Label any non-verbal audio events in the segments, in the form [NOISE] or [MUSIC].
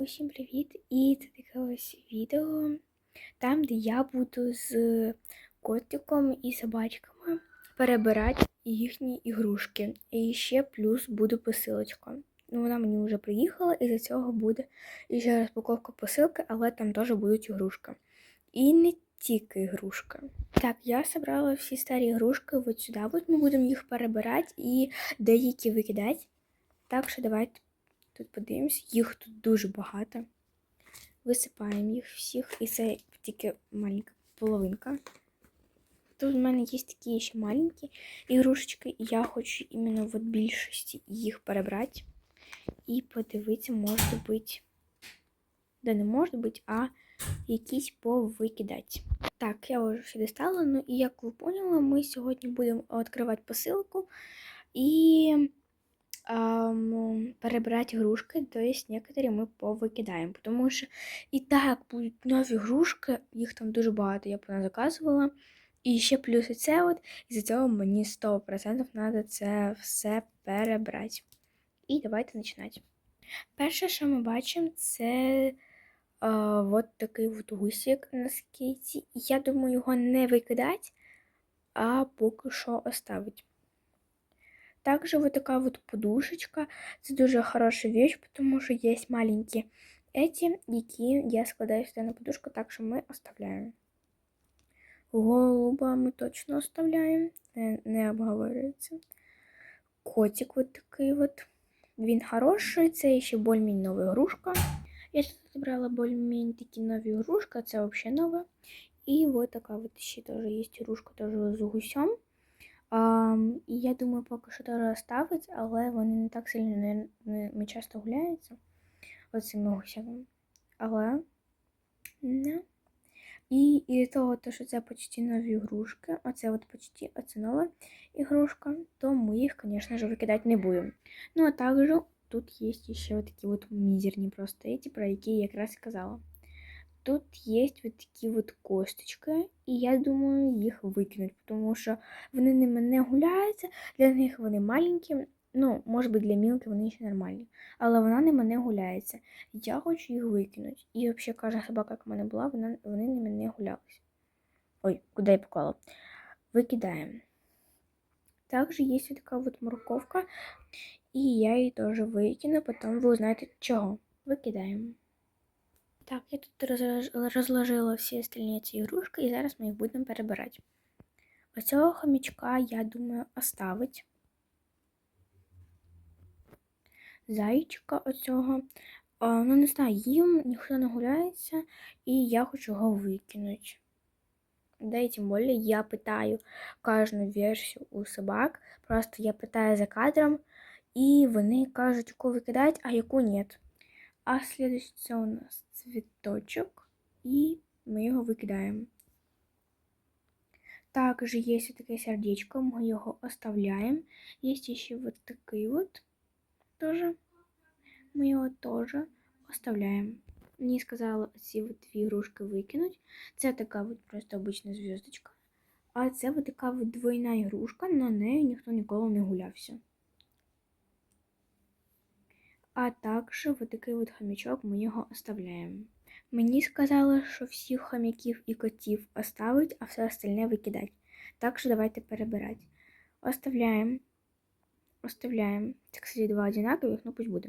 Усім привіт! І це таке ось відео, там, де я буду з котиком і собачками перебирати їхні ігрушки. І ще плюс буде посилочка. Ну, вона мені вже приїхала, і за цього буде ще розпаковка посилки, але там теж будуть ігрушки. І не тільки ігрушка. Так, я зібрала всі старі ігрушки от сюди. От ми будемо їх перебирати і деякі викидати. Так що давайте Тут подивимось, їх тут дуже багато. Висипаємо їх всіх, і це тільки маленька половинка. Тут в мене є такі ще маленькі ігрушечки, і я хочу іменно в більшості їх перебрати. І подивитися, може бути, да не може бути, а якісь повикидати. Так, я вже все достала. Ну і як ви поняли, ми сьогодні будемо відкривати посилку і ам, перебрать игрушки, то есть некоторые мы повикидаємо. Тому що і так будуть нові ігрушки, їх там дуже багато, я заказувала. І ще плюс це от, і за цього мені 100% треба це все перебрати. І давайте починати. Перше, що ми бачимо, це а, от такий от гусик на скейті. Я думаю, його не викидати, а поки що оставити. Также вот такая вот подушечка. Это дуже хорошая вещь, потому что есть маленькие эти, які я складаю сюда на подушку, так що ми оставляємо. Голуба ми точно оставляємо, не, не обговорюється. Котик вот такий вот. Він хороший, це ще більш-менш нова ігрушка. Я тут забрала більш-менш такі нові ігрушки, це взагалі нова. І вот така вот ще теж є ігрушка теж з гусем. А, і я думаю, поки що теж ставить, але вони не так сильно не, не, не часто гуляються оцими гусями. Але не. І і того, то, що це почти нові ігрушки, оце от почти оце нова ігрушка, то ми їх, звісно ж, викидати не будемо. Ну, а також тут є ще такі от мізерні просто про які я якраз сказала. Тут есть вот такі вот косточки, і я думаю, їх викинуть, тому що вони ними не гуляються, для них вони маленькі, ну, може бути, для мілки вони ще нормальні, але вона ними не гуляється. Я хочу їх викинути. І взагалі кожна собака, яка в мене була, вона, вони ними не гулялися. Ой, куди я поклала? Викидаємо. Також є така вот морковка, і я її теж викину, потім ви узнаєте чого. Викидаємо. Так, я тут розложила всі остальні ці ігрушки, і зараз ми їх будемо перебирати. Оцього хомячка, я думаю, оставить. Зайчика оцього. Ну, не знаю, їм ніхто не гуляється, і я хочу його викинути. Да, і тим більше я питаю кожну версію у собак. Просто я питаю за кадром, і вони кажуть, яку викидати, а яку ні. А следующий це у нас цвіточок, і ми його викидаємо. Також є таке сердечко, ми його оставляємо. Є ще вот такий вот тоже. Ми його теж оставляємо. Мені сказали ці дві ігрушки викинуть. Це така от просто обична зв'язочка. А це от така от двойна ігрушка, на неї ніхто ніколи не гулявся. А також вот такий от хомячок ми його оставляємо. Мені сказали, що всіх хомяків і котів оставить, а все остальне викидати. Так що давайте перебирати. Оставляємо. Оставляємо. Це, кстати, два одинакових, ну пусть буде.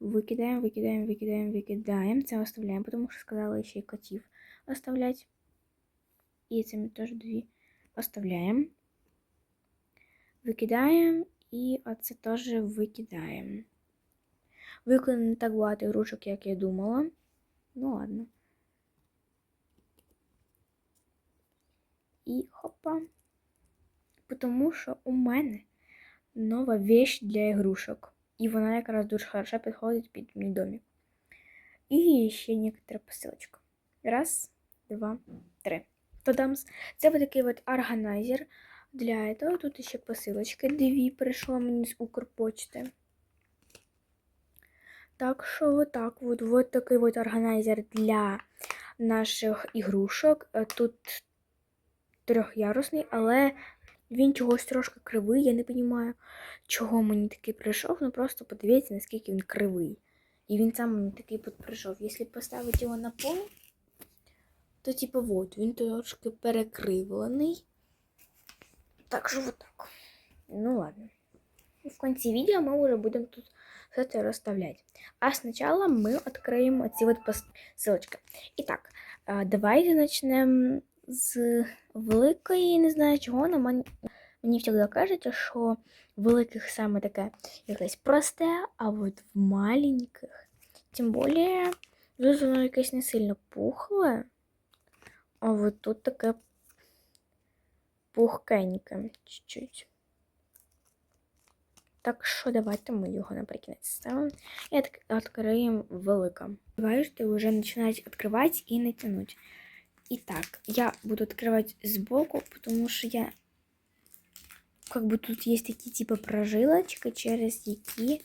Викидаємо, викидаємо, викидаємо, викидаємо. Це оставляємо, тому що сказали ще й котів оставлять. І це ми теж дві оставляємо. Викидаємо і оце теж викидаємо. Виконано не так багато ігрушок, як я думала. Ну ладно. І хопа. Тому що у мене нова вещь для ігрушок. І вона якраз дуже хорошо підходить під мій домик. І ще некоторая посилочка. Раз, два, три. Тадамс. Це вот такий от органайзер для этого. Тут ще посилочки дві прийшло мені з Укрпочти. Так що вот так вот, вот такий вот органайзер для наших ігрушок. Е, тут трьохярусний, але він чогось трошки кривий. Я не розумію, чого мені такий прийшов. Ну просто подивіться, наскільки він кривий. І він сам мені такий підприйшов. Якщо поставити його на пол, то типу вот, він трошки перекривлений. Так що вот так. Ну ладно. В конце видео мы уже будем тут все это расставлять. А сначала мы откроем эти вот пос- ссылочки. Итак, а, давайте начнем з великої, не знаю чого, але мені, мені завжди кажуть, що в великих саме таке якесь просте, а от в маленьких, тим більше, тут воно якесь не сильно пухле, а от тут таке пухкеньке чуть-чуть. Так що давайте ми його наприкінець ставимо і відк- відкриємо велика. Бачите, вже починають відкривати і не тянуть. І так, я буду відкривати збоку, тому що я как бы тут є такі типу прожилочки, через які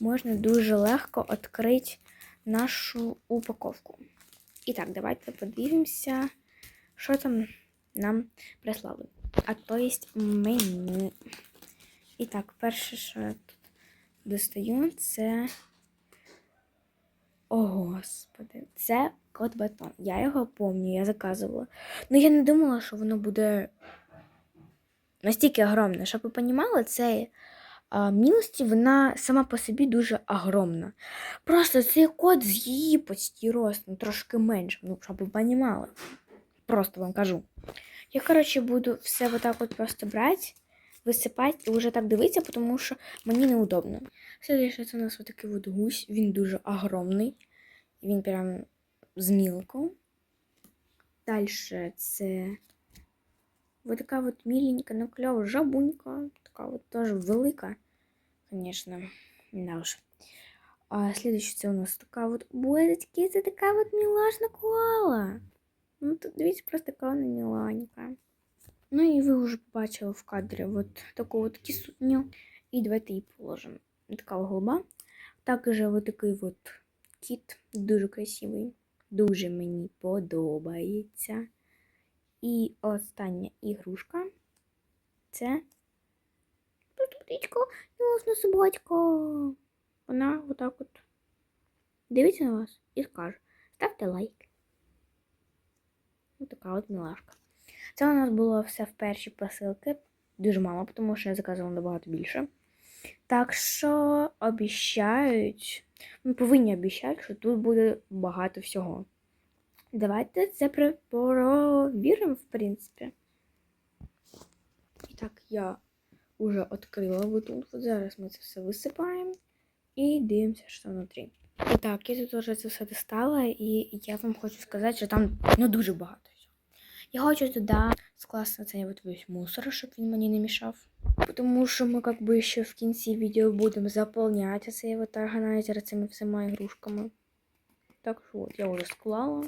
можна дуже легко відкрити нашу упаковку. І так, давайте подивимося, що там нам прислали. А то є меню. І так, перше, що я тут достаю, це. О, господи, це кот батон. Я його пам'ятаю, я заказувала. Ну, я не думала, що воно буде настільки огромне. Щоб ви розуміли, це мілості, вона сама по собі дуже огромна. Просто цей кот з її почти ростом, трошки менше, ну, щоб ви розуміли. Просто вам кажу. Я, коротше, буду все вот так от просто брати, висипати і вже так дивитися, тому що мені неудобно. Следующий це у нас вот такий от гусь, він дуже огромний. Він прям з мілку. Далі це вот така от міленька, ну кльова жабунька. Така от теж велика, звісно. Да уж. А следующий це у нас така от бозочки, це така от мілашна коала. Ну, тут дивіться, просто така вона міленька. Ну і ви вже побачили в кадрі от таку от кисутню. І давайте її положимо. Така голуба. Також от такий от кіт, дуже красивий. Дуже мені подобається. І остання ігрушка це птичка, мілосна собачка. Вона отак от дивиться на вас і скаже: ставте лайк. Ось така от мілашка. Це у нас було все в першій посилки. Дуже мало, тому що я заказувала набагато більше. Так що обіщають, ми повинні обіщати, що тут буде багато всього. Давайте це провіримо, в принципі. І так, я вже відкрила тут. Зараз ми це все висипаємо і дивимося, що внутрі. І так, я тут вже це все достала, і я вам хочу сказати, що там ну, дуже багато. Я хочу туди скласти цей от весь мусор, щоб він мені не мішав. Тому що ми как би ще в кінці відео будемо заповняти цей от органайзер цими всіма ігрушками. Так що от я вже склала.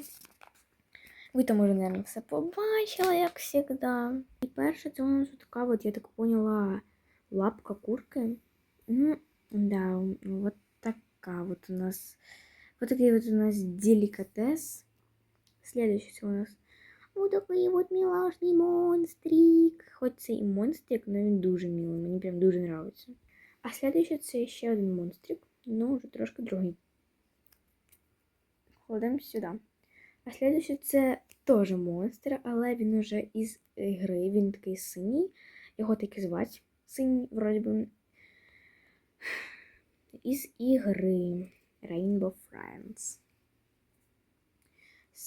Ви там уже, наверное, все побачили, як завжди. І перше, це у нас така, от, я так поняла, лапка курки. Ну, да, вот така вот у нас. Вот такой вот у нас деликатес. Следующий у нас вот такий вот милашний монстрик. Хоч це і монстрик, але він дуже милий. Мені прям дуже подобається. А следующий це ще один монстрик, ну вже трошки другий. Кладемо сюди. А следующий це теж монстр, але він уже із гри. Він такий синій. Його так і звати. Синій, вроді би. Із ігри Rainbow Friends.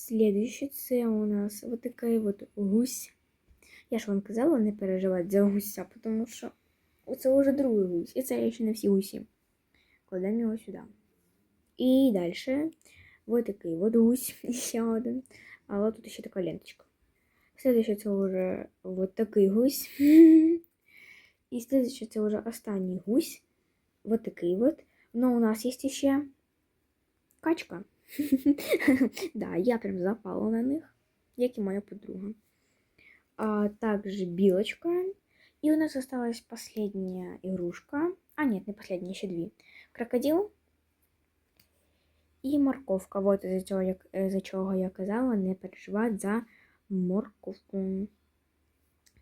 Следующий це у нас вот такий вот гусь. Я ж вам казала не переживати за гуся, тому що це вже другий гусь. І це ще не всі гусі. Кладемо його сюди. І далі вот такий вот гусь, [LAUGHS] ще один. Але тут ще така ленточка. Следующий це вже вот такий гусь. [LAUGHS] І следующий це вже останній гусь. Вот такий вот. Но у нас есть еще качка. [LAUGHS] да, я прям запала на них, як і моя подруга. А также белочка. И у нас осталась последняя игрушка. А, нет, не последняя, еще две. Крокодил і морковка. Вот из-за чого я казала, не переживати за морковку.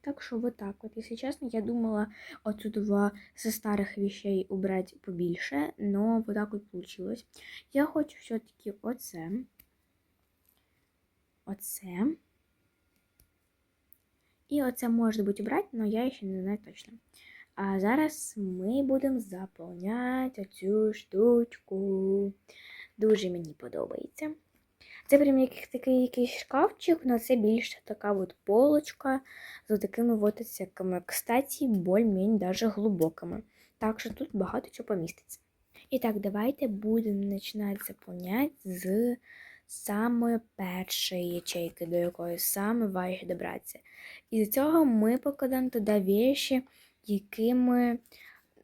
Так що вот так вот. Если честно, я думала отсюда со старых вещей убрать побільше, но вот так вот получилось. Я хочу все-таки оце. Оце. І оце може бути брати, але я ще не знаю точно. А зараз ми будемо заповняти цю штучку. Дуже мені подобається. Це прям як такий якийсь шкафчик, але це більше така от полочка з такими от отсеками. Кстати, більш-менш даже глибокими. Так що тут багато чого поміститься. І так, давайте будемо починати заповняти з самої першої ячейки, до якої саме важче добратися. І з цього ми покладемо туди віші, якими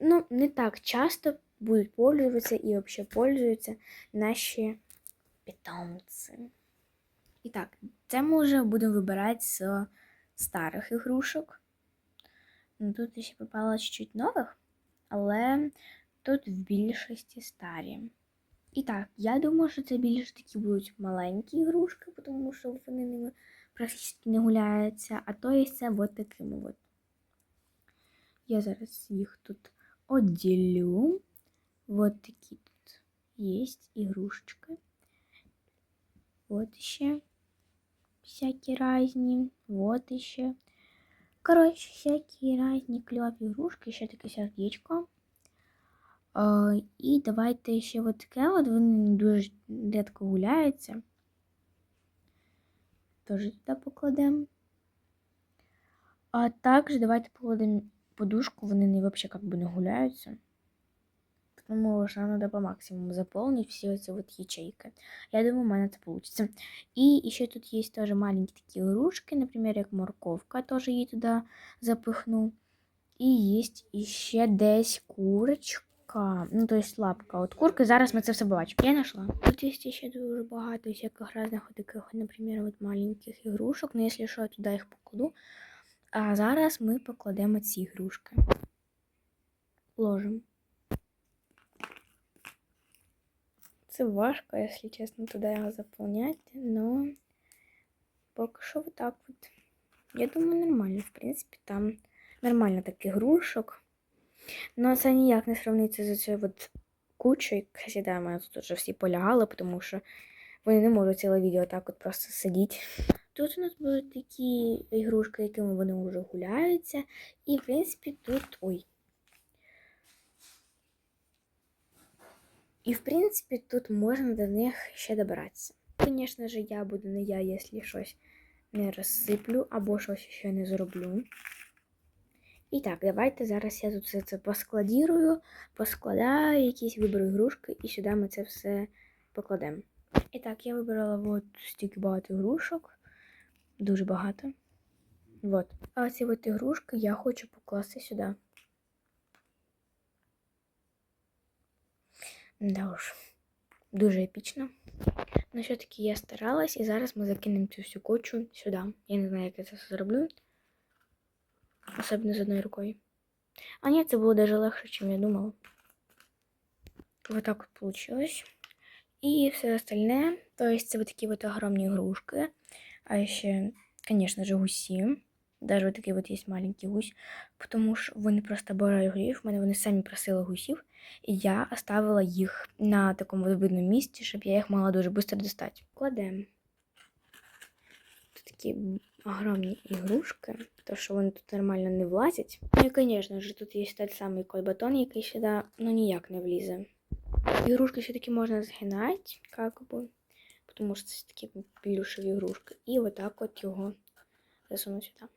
ну, не так часто будуть пользуватися і взагалі пользуються наші питомці. І так, це ми вже будемо вибирати з старих ігрушок. Ну, Тут ще попало чуть-чуть нових, але тут в більшості старі. І так, я думаю, що це більше такі будуть маленькі ігрушки, тому що вони ними практично не гуляються, а то є це от такими от. Я зараз їх тут отділю. Вот такі тут є ігрушечки. Вот еще всякие разные. Вот еще. Короче, всякие разные клевые игрушки. Ще таке сердечко. А, і давайте ще от таке от, вони дуже рідко гуляються. Теж туди покладемо. А також давайте покладемо подушку, вони не взагалі как бы не гуляються. Тому що треба по максимуму заполнить всі оці от ячейки. Я думаю, у мене це вийде. І ще тут є теж маленькі такі игрушки, наприклад, як морковка, теж її туди запихну. І є ще десь курочка, ну, то есть лапка от курки. Зараз ми це все бачимо. Я знайшла. Тут є ще дуже багато всяких різних таких, наприклад, от маленьких ігрушок. Ну, якщо що, я туди їх покладу. А зараз ми покладемо ці ігрушки. Ложимо. Це важко, якщо чесно, туди його заповняти, но поки що вот так от. Я думаю, нормально, в принципі, там нормально таких ігрушок. Но це ніяк не сравниться з цією от кучою. Кстати, да, мене тут вже всі полягали, тому що вони не можуть ціле відео так от просто сидіти. Тут у нас будуть такі ігрушки, якими вони вже гуляються. І, в принципі, тут... Ой. І, в принципі, тут можна до них ще добратися. Звісно ж, я буду не я, якщо щось не розсиплю або щось ще не зроблю. І так, давайте зараз я тут все це поскладірую, поскладаю, якісь виберу ігрушки, і сюди ми це все покладемо. І так, я вибрала от стільки багато ігрушок. Дуже багато. Вот. А ці от ігрушки я хочу покласти сюди. Да уж, дуже епічно. Ну, все-таки я старалась, і зараз ми закинемо цю всю кучу сюди. Я не знаю, як я це все зроблю. Особливо з одною рукою. А ні, це було даже легше, ніж я думала. Вот так вот получилось. И все остальное. То есть вот такие вот огромные. А еще, конечно же, гуси. Даже вот такий от є маленький гусь, тому що вони просто обожають гусів. У мене вони самі просили гусів, і я оставила їх на такому видному місці, щоб я їх могла дуже швидко достати. Кладемо. Тут такі огромні ігрушки, то що вони тут нормально не влазять. Ну і, звісно ж, тут є той самий кольбатон, який сюди ну, ніяк не влізе. Ігрушки все-таки можна згинати, як би, тому що це такі плюшеві ігрушки. І отак от його засуну сюди.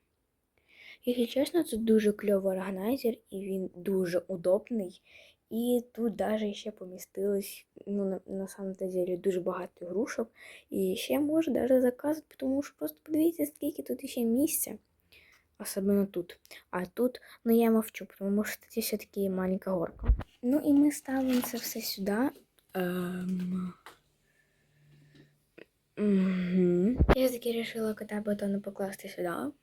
Якщо чесно, це дуже кльовий органайзер, і він дуже удобний. І тут навіть ще помістилось, ну, на, на самом деле, дуже багато ігрушок. І ще можу навіть заказувати, тому що просто подивіться, скільки тут ще місця. Особливо тут. А тут, ну я мовчу, тому що тут все-таки маленька горка. Ну і ми ставимо це все сюди. Ем... Угу. Я таки вирішила кота батону покласти сюди.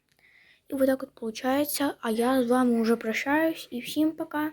И вот так вот получается. А я с вами уже прощаюсь. И всем пока.